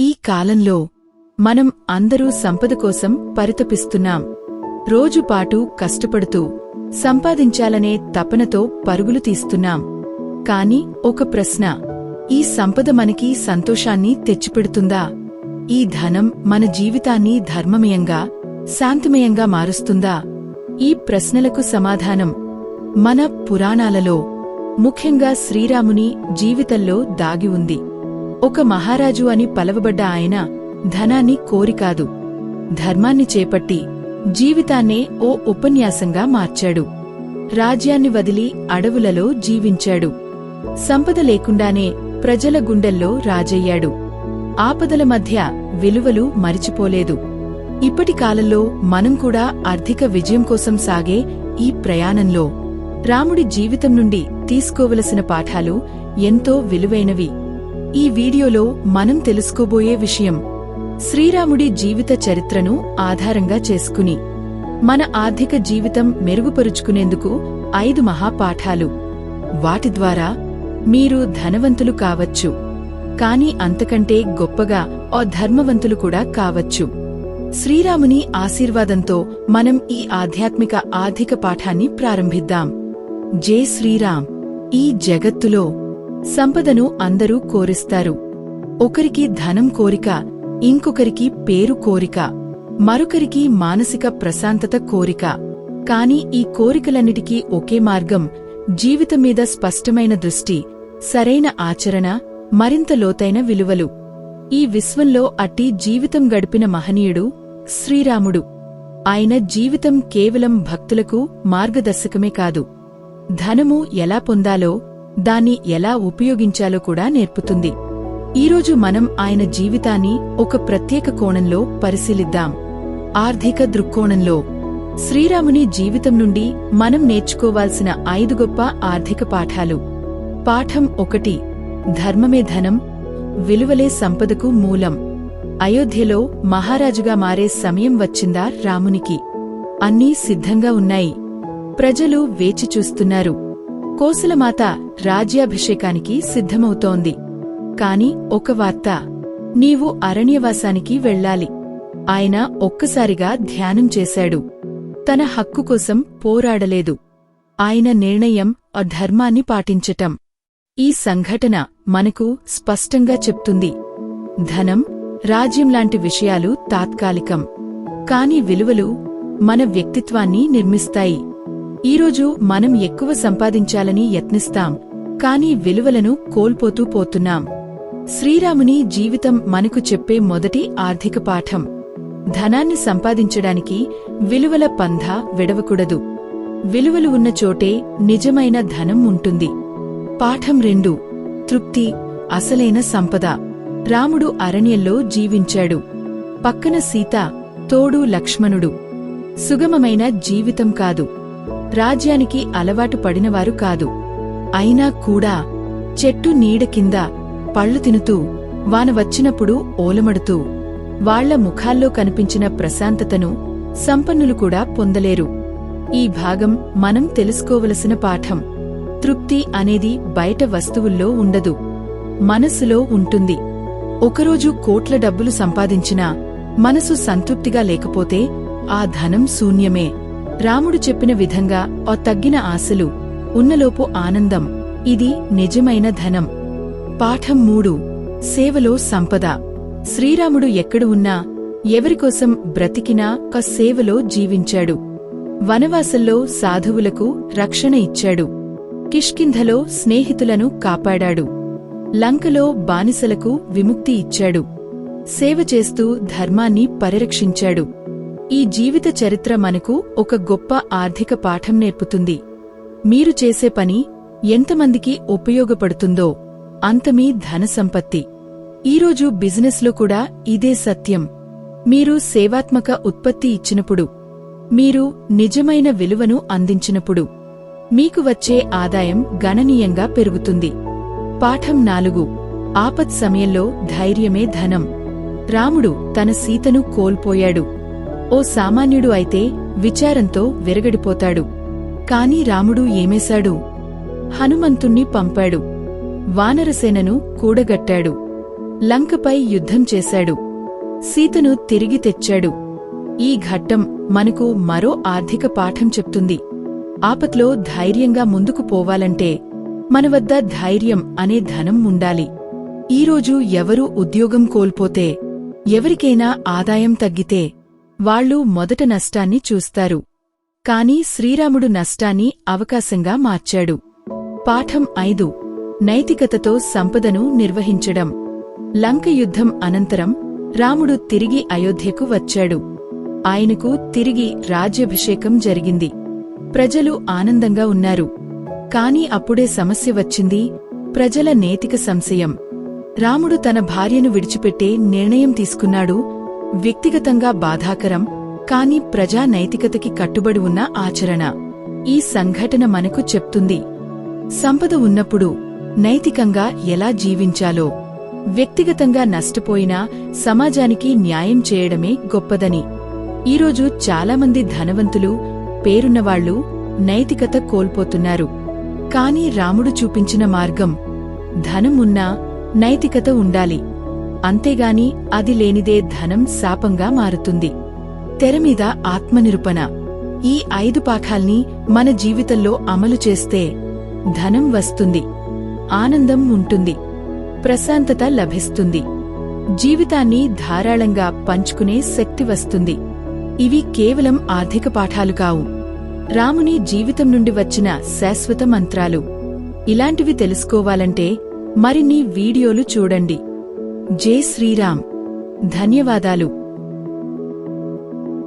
ఈ కాలంలో మనం అందరూ సంపద కోసం పరితపిస్తున్నాం. రోజుపాటు కష్టపడుతూ సంపాదించాలనే తపనతో పరుగులు తీస్తున్నాం. కాని ఒక ప్రశ్న ఈ సంపద మనకి సంతోషాన్ని తెచ్చిపెడుతుందా? ఈ ధనం మన జీవితాన్ని ధర్మమయంగా శాంతిమయంగా మారుస్తుందా? ఈ ప్రశ్నలకు సమాధానం మన పురాణాలలో ముఖ్యంగా శ్రీరాముని జీవితంలో దాగి ఉంది. ఒక మహారాజు అని పలవబడ్డ ఆయన ధనాన్ని కోరికాదు ధర్మాన్ని చేపట్టి జీవితాన్నే ఓ ఉపన్యాసంగా మార్చాడు. రాజ్యాన్ని వదిలి అడవులలో జీవించాడు. సంపద లేకుండానే ప్రజల గుండెల్లో రాజయ్యాడు. ఆపదల మధ్య విలువలు మరిచిపోలేదు. ఇప్పటి కాలంలో మనం కూడా ఆర్థిక విజయం కోసం సాగే ఈ ప్రయాణంలో రాముడి జీవితం నుండి తీసుకోవలసిన పాఠాలు ఎంతో విలువైనవి. ఈ వీడియోలో మనం తెలుసుకోబోయే విషయం శ్రీరాముడి జీవిత చరిత్రను ఆధారంగా చేసుకుని మన ఆర్థిక జీవితం మెరుగుపరుచుకునేందుకు ఐదు మహాపాఠాలు. వాటి ద్వారా మీరు ధనవంతులు కావచ్చు కాని అంతకంటే గొప్పగా ఓ ధర్మవంతులు కూడా కావచ్చు. శ్రీరాముని ఆశీర్వాదంతో మనం ఈ ఆధ్యాత్మిక ఆర్థిక పాఠాన్ని ప్రారంభిద్దాం. జై శ్రీరామ్. ఈ జగత్తులో సంపదను అందరూ కోరిస్తారు. ఒకరికి ధనం కోరిక ఇంకొకరికి పేరు కోరిక మరొకరికి మానసిక ప్రశాంతత కోరిక. కాని ఈ కోరికలన్నిటికీ ఒకే మార్గం జీవితం మీద స్పష్టమైన దృష్టి సరైన ఆచరణ మరింత లోతైన విలువలు. ఈ విశ్వంలో అట్టి జీవితం గడిపిన మహనీయుడు శ్రీరాముడు. ఆయన జీవితం కేవలం భక్తులకు మార్గదర్శకమే కాదు. ధనము ఎలా పొందాలో దాన్ని ఎలా ఉపయోగించాలో కూడా నేర్పుతుంది. ఈరోజు మనం ఆయన జీవితాన్ని ఒక ప్రత్యేక కోణంలో పరిశీలిద్దాం. ఆర్థిక దృక్కోణంలో శ్రీరాముని జీవితం నుండి మనం నేర్చుకోవాల్సిన ఐదు గొప్ప ఆర్థిక పాఠాలు. పాఠం ఒకటి ధర్మమే ధనం విలువలే సంపదకు మూలం. అయోధ్యలో మహారాజుగా మారే సమయం వచ్చిందా రామునికి? అన్నీ సిద్ధంగా ఉన్నాయి. ప్రజలు వేచి చూస్తున్నారు. కోసలమాత రాజ్యాభిషేకానికి సిద్ధమవుతోంది. కాని ఒక వార్త నీవు అరణ్యవాసానికి వెళ్ళాలి. ఆయన ఒక్కసారిగా ధ్యానం చేశాడు. తన హక్కు కోసం పోరాడలేదు. ఆయన నిర్ణయం అధర్మాన్ని పాటించటం. ఈ సంఘటన మనకు స్పష్టంగా చెప్తుంది. ధనం రాజ్యంలాంటి విషయాలు తాత్కాలికం. కాని విలువలు మన వ్యక్తిత్వాన్ని నిర్మిస్తాయి. ఈరోజు మనం ఎక్కువ సంపాదించాలని యత్నిస్తాం కాని విలువలను కోల్పోతూ పోతున్నాం. శ్రీరాముని జీవితం మనకు చెప్పే మొదటి ఆర్థిక పాఠం. ధనాన్ని సంపాదించడానికి విలువల పంధ విడవకూడదు. విలువలు ఉన్న చోటే నిజమైన ధనం ఉంటుంది. పాఠం రెండు. తృప్తి అసలైన సంపద. రాముడు అరణ్యంలో జీవించాడు. పక్కన సీత తోడు లక్ష్మణుడు. సుగమమైన జీవితం కాదు. రాజ్యానికి అలవాటు పడినవారు కాదు. అయినా కూడా చెట్టు నీడ కింద పళ్ళు తినుతూ వాన వచ్చినప్పుడు ఓలమడుతూ వాళ్ళ ముఖాల్లో కనిపించిన ప్రశాంతతను సంపన్నులు కూడా పొందలేరు. ఈ భాగం మనం తెలుసుకోవలసిన పాఠం. తృప్తి అనేది బయట వస్తువుల్లో ఉండదు. మనస్సులో ఉంటుంది. ఒకరోజు కోట్ల డబ్బులు సంపాదించినా మనసు సంతృప్తిగా లేకపోతే ఆ ధనం శూన్యమే. రాముడు చెప్పిన విధంగా ఆ తగ్గిన ఆశలు ఉన్నలోపు ఆనందం ఇది నిజమైన ధనం. పాఠం మూడు సేవలో సంపద. శ్రీరాముడు ఎక్కడ ఉన్నా ఎవరికోసం బ్రతికినా ఒక సేవలో జీవించాడు. వనవాసంలో సాధువులకు రక్షణ ఇచ్చాడు. కిష్కింధలో స్నేహితులను కాపాడాడు. లంకలో బానిసలకు విముక్తి ఇచ్చాడు. సేవ చేస్తూ ధర్మాన్ని పరిరక్షించాడు. ఈ జీవిత చరిత్ర మనకు ఒక గొప్ప ఆర్థిక పాఠం నేర్పుతుంది. మీరు చేసే పని ఎంతమందికి ఉపయోగపడుతుందో అంతమీ ధనసంపత్తి ఈరోజు బిజినెస్లో కూడా ఇదే సత్యం. మీరు సేవాత్మక ఉత్పత్తి ఇచ్చినప్పుడు మీరు నిజమైన విలువను అందించినప్పుడు మీకు వచ్చే ఆదాయం గణనీయంగా పెరుగుతుంది. పాఠం నాలుగు. ఆపత్ సమయంలో ధైర్యమే ధనం. రాముడు తన సీతను కోల్పోయాడు. ఓ సామాన్యుడు అయితే విచారంతో విరగడిపోతాడు. కాని రాముడు ఏమేశాడు? హనుమంతుణ్ణి పంపాడు. వానరసేనను కూడగట్టాడు. లంకపై యుద్ధం చేశాడు. సీతను తిరిగి తెచ్చాడు. ఈ ఘట్టం మనకు మరో ఆర్థిక పాఠం చెప్తుంది. ఆపత్లో ధైర్యంగా ముందుకు పోవాలంటే మన వద్ద ధైర్యం అనే ధనం ఉండాలి. ఈరోజు ఎవరూ ఉద్యోగం కోల్పోతే ఎవరికైనా ఆదాయం తగ్గితే వాళ్ళు మొదట నష్టాన్ని చూస్తారు. కాని శ్రీరాముడు నష్టాన్ని అవకాశంగా మార్చాడు. పాఠం ఐదు. నైతికతతో సంపదను నిర్వహించడం. లంక యుద్ధం అనంతరం రాముడు తిరిగి అయోధ్యకు వచ్చాడు. ఆయనకు తిరిగి రాజ్యాభిషేకం జరిగింది. ప్రజలు ఆనందంగా ఉన్నారు. కాని అప్పుడే సమస్య వచ్చింది. ప్రజల నేతిక సంశయం. రాముడు తన భార్యను విడిచిపెట్టే నిర్ణయం తీసుకున్నాడు. వ్యక్తిగతంగా బాధాకరం కాని ప్రజా నైతికతకి కట్టుబడి ఉన్న ఆచరణ. ఈ సంఘటన మనకు చెప్తుంది. సంపద ఉన్నప్పుడు నైతికంగా ఎలా జీవించాలో వ్యక్తిగతంగా నష్టపోయినా సమాజానికి న్యాయం చేయడమే గొప్పదని. ఈరోజు చాలామంది ధనవంతులు పేరున్నవాళ్ళు నైతికత కోల్పోతున్నారు. కాని రాముడు చూపించిన మార్గం ధనం ఉన్నా నైతికత ఉండాలి. అంతేగాని అది లేనిదే ధనం శాపంగా మారుతుంది. తెరమీద ఆత్మనిరూపణ. ఈ ఐదు పాఠాల్ని మన జీవితంలో అమలు చేస్తే ధనం వస్తుంది. ఆనందం ఉంటుంది. ప్రశాంతత లభిస్తుంది. జీవితాన్ని ధారాళంగా పంచుకునే శక్తి వస్తుంది. ఇవి కేవలం ఆర్థిక పాఠాలు కావు. రాముని జీవితం నుండి వచ్చిన శాశ్వత మంత్రాలు. ఇలాంటివి తెలుసుకోవాలంటే మరిన్ని వీడియోలు చూడండి. జై శ్రీరామ్. ధన్యవాదాలు.